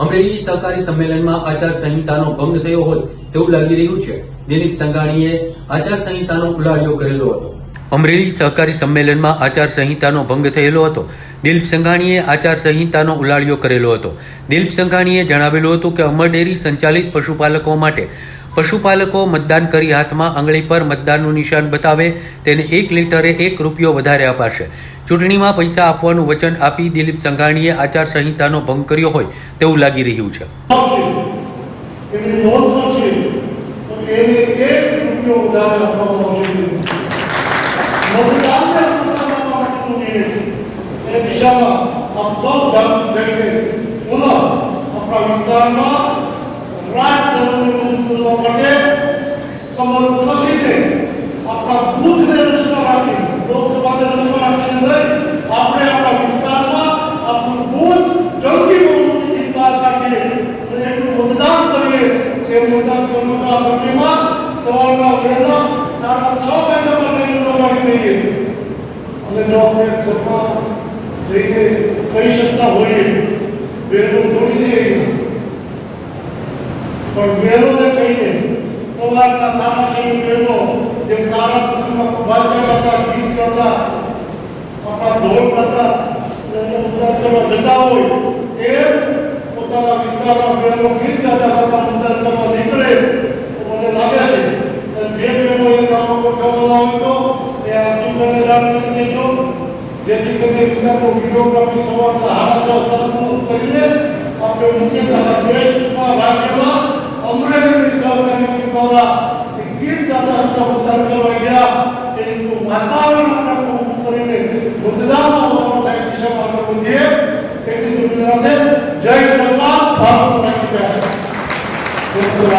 અમરેલી સહકારી સંમેલનમાં આચાર સંહિતાનો ભંગ થયો હોય તેવું લાગી રહ્યું છે. દિલીપ સંઘાણીએ આચાર સંહિતાનો ઉલાળ્યો કરેલો હતો. અમરેલી સહકારી સંમેલનમાં આચાર સંહિતાનો ભંગ થયેલો હતો. દિલીપ સંઘાણીએ આચાર સંહિતાનો ઉલાળ્યો કરેલો હતો. દિલીપ સંઘાણીએ જણાવેલું હતું કે અમર ડેરી સંચાલિત પશુપાલકો માટે પશુપાલકો મતદાન કરી હાથમાં આંગળી પર મતદાનનું નિશાન બતાવે, તેને એક લીટરે એક રૂપિયો વધારે અપાશે. ચૂંટણીમાં પૈસા આપવાનું વચન આપી દિલીપ સંઘાણીએ આચારસંહિતાનો ભંગ કર્યો હોય તેવું લાગી રહ્યું છે. આપણા માટે કમર કસીને આપણા બુથને રચના રાખી લોકસભાને રચના રાખી નહીં આપણે આપણા વિસ્તારમાં આપણું બુથ જંગી બહુમતીથી બહાર કાઢીએ અને એટલું મતદાન કરીએ કે મોટા કરવાના ગણતરીમાં સવારના વહેલા સાડા છ વાગ્યામાં લઈને રવાડી દઈએ અને જો આપણે ઘરમાં રહીને કહી શકતા હોઈએ બહેનો જોડી દઈએ પણ કહીએ સવારના સાડા છ બહેનો જેમ સારા પ્રસંગમાં વાદ્ય કરતા ગીત કરતા આપણા ઢોલ કરતા એનો ઉત્તર કરવા જતા હોય, એ પોતાના વિસ્તારમાં વેલો ગીત ગાતા ગાતા ઉત્તર કરવા નીકળે, તો મને લાગે છે જે વેલો એ કામ ગોઠવવાના હોય તો એ આ રાત રાખી દેજો. જેથી કરીને વિસ્તારનો વિડીયોગ્રાફી સવાર સાડા છ સરસ કરીને આપણે મુખ્ય સભા દેશમાં રાજ્યમાં અમરેલીની સહકારી ટીમ દ્વારા એક ગીત ગાતા હતા મતદાન કરવા ગયા એ રીતનું વાતાવરણ આપણે ઊભું